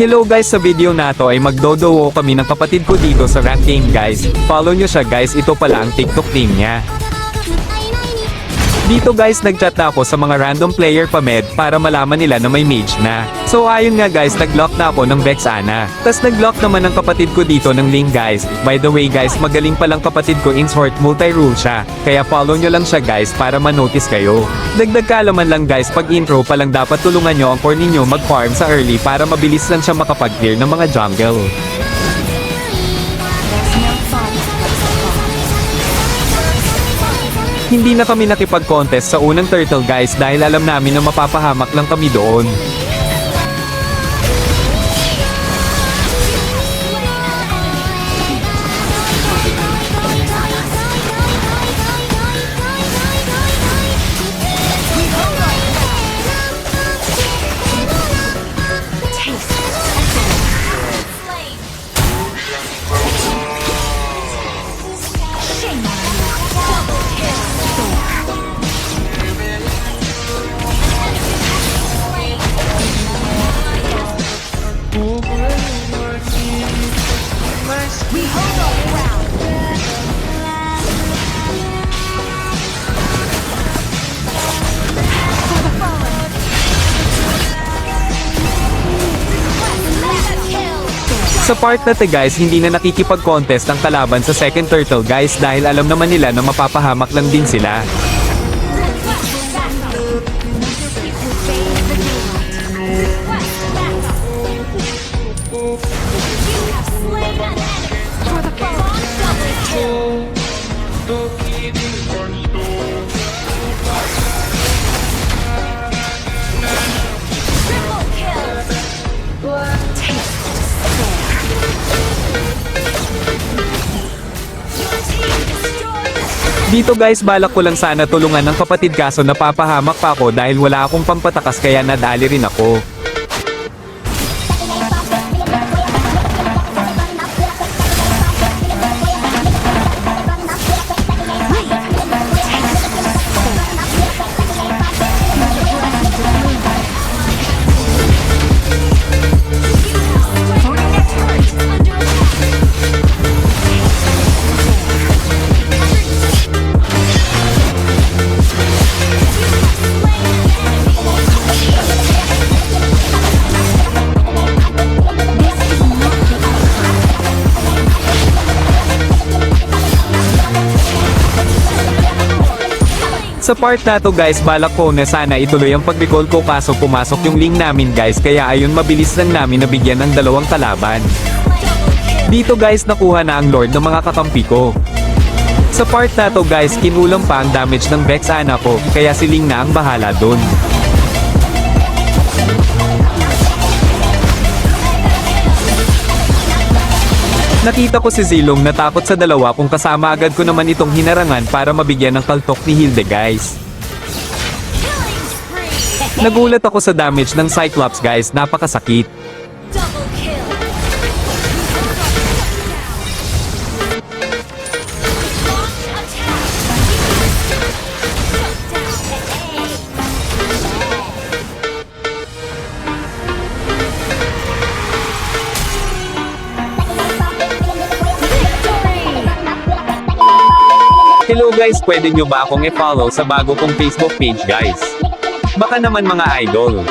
Hello guys sa video na to ay magdodowo kami ng kapatid ko dito sa rank game guys. Follow nyo siya guys ito pala ang TikTok name niya. Dito guys nagchat na ako sa mga random player pa med para malaman nila na may mage na. So ayun nga guys naglock na ako ng Vexana. Tas naglock naman ng kapatid ko dito ng Ling guys. By the way guys magaling palang kapatid ko in short multi-rule siya. Kaya follow nyo lang siya guys para manotice kayo. Dagdag kaalaman lang guys pag intro pa lang dapat tulungan nyo ang core ninyo mag-farm sa early para mabilis lang siya makapag-clear ng mga jungle. Hindi na kami nakipag-contest sa unang turtle guys dahil alam namin na mapapahamak lang kami doon. Sa part na to guys, hindi na nakikipag-contest ang kalaban sa second turtle guys dahil alam naman nila na mapapahamak lang din sila. Dito guys, balak ko lang sana tulungan ng kapatid kaso napapahamak pa ako dahil wala akong pampatakas kaya nadali rin ako. Sa part na to guys, balak ko na sana ituloy ang pag-recall ko kaso pumasok yung link namin guys kaya ayun mabilis lang namin nabigyan ng dalawang kalaban. Dito guys nakuha na ang lord ng mga kakampi ko. Sa part na to guys, kinulang pa ang damage ng Vexana ko, kaya si Ling na ang bahala dun. Nakita ko si Zilong natakot sa dalawa kung kasama agad ko naman itong hinarangan para mabigyan ng kaltok ni Hilde guys. Nagulat ako sa damage ng Cyclops guys, napakasakit. Hello guys, pwede nyo ba akong i-follow sa bago kong Facebook page guys? Baka naman mga idol.